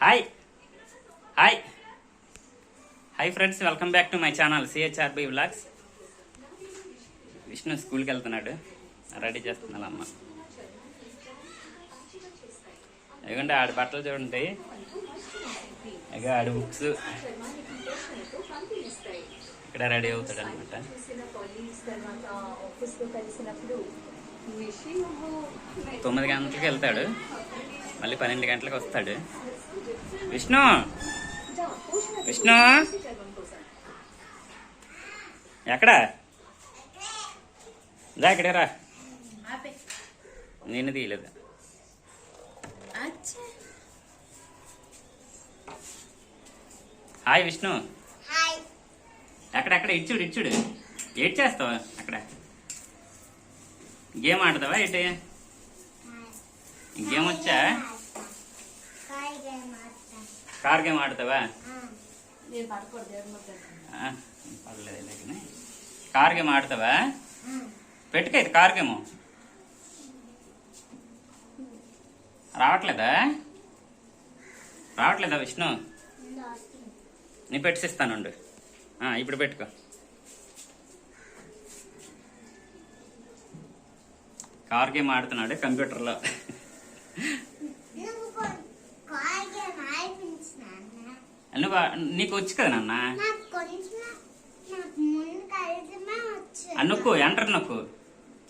Hi hi hi friends welcome back to my channel CHRB vlogs Vishnu స్కూల్కి వెళ్తున్నాడు. Ready చేస్తున్నాడు అమ్మ. ఎందుకంటే ఆడి బట్టలు చూడండి. ఇక ఆడి బుక్స్ ఇక్కడ రెడీ అవుతాడు అనమాట తొమ్మిది గంటలకు వెళ్తాడు. మళ్ళీ పన్నెండు గంటలకు వస్తాడు. విష్ణు. విష్ణు. ఎక్కడ? రా ఇక్కడే రా. నేను తీయలేదు. హాయ్ విష్ణు. హాయ్. ఎక్కడ ఎక్కడ? ఇచ్చుడు ఇచ్చుడు ఏడ్ చేస్తావా అక్కడ? గేమ్ ఆడతావా ఏంటి గేమ్ వచ్చా? కార్ గేమ్ ఆడతావా పర్లేదు లేకనే. కార్ గేమ్ ఆడతావా పెట్టుకైతే కార్ గేమ్ రావట్లేదా రావట్లేదా విష్ణు నీ పెట్టిస్తానుండు ఇప్పుడు పెట్టుకో కార్ గేమ్ ఆడుతున్నాడు కంప్యూటర్లో నువ్వు కాల్ గేమ్ ఆడిపించినా నువ్వు నీకు వచ్చు కదా నాన్న? నొక్కు ఎంటర్ నొక్కు.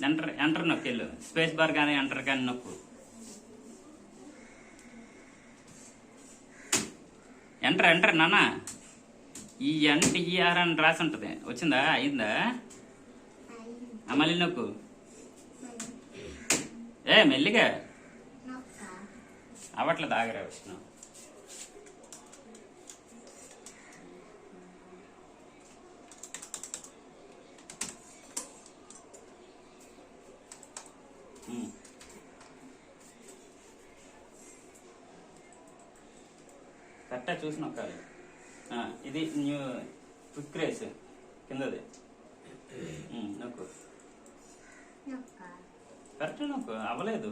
ఎంటర్ ఎంటర్ నొక్కు వెళ్ళు. స్పేస్ బార్ కానీ ఎంటర్ కానీ నొక్కు. ఎంటర్ ఎంటర్ నాన్న. ఈ ఎంట్ ఈఆర్ అని రాసి ఉంటుంది. వచ్చిందా? అయిందా? మళ్ళీ నొక్కు. ఏ మెల్లిగా. అవట్లేదు ఆగరా విష్ణు. కరెక్టా చూసి నొక్కాలి. ఇది న్యూ క్విక్ రేస్ కిందది. ఉమ్, నొక్కు. కరెక్ట్ నొక్కు అవ్వలేదు.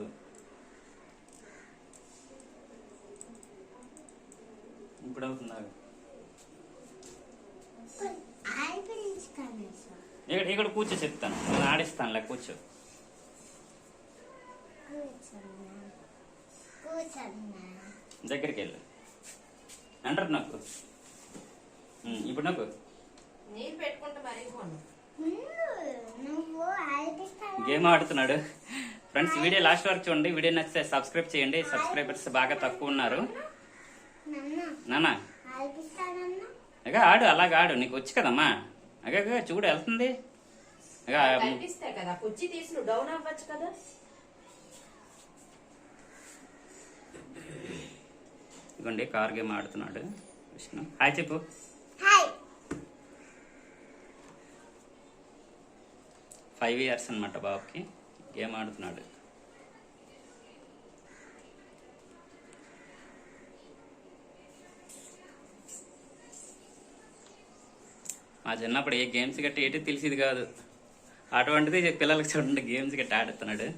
ఇప్పుడు అవుతుందా? ఇక్కడ ఇక్కడ కూర్చో చెప్తాను. నేను ఆడిస్తానులే కూర్చో. దగ్గరికి వెళ్ళు. అంటారు నాకు. ఇప్పుడు నాకు. గేమ్ ఆడుతున్నాడు. ఫ్రెండ్స్ వీడియో లాస్ట్ వరకు చూడండి. వీడియో నచ్చితే సబ్స్క్రైబ్ చేయండి. సబ్స్క్రైబర్స్ బాగా తక్కువ ఉన్నారు. ఆడిపిస్తానన్నా ఇక ఆడు అలాగ ఆడు. నీకు వచ్చు కదమ్మా? అగ అగ చూడు వెళ్తుంది. డౌన్ అవ్వచ్చు కదా. ఇదిగోండి కార్ గేమ్ ఆడుతున్నాడు విష్ణు. హాయ్ చెప్పు. ఫైవ్ ఇయర్స్ అనమాట బాబుకి. గేమ్ ఆడుతున్నాడు. మా చిన్నప్పుడు ఏ గేమ్స్ గట్టి ఏంటి తెలిసేది కాదు. అటువంటిది పిల్లలకి చూడండి గేమ్స్ గట్టి ఆడుతున్నాడు.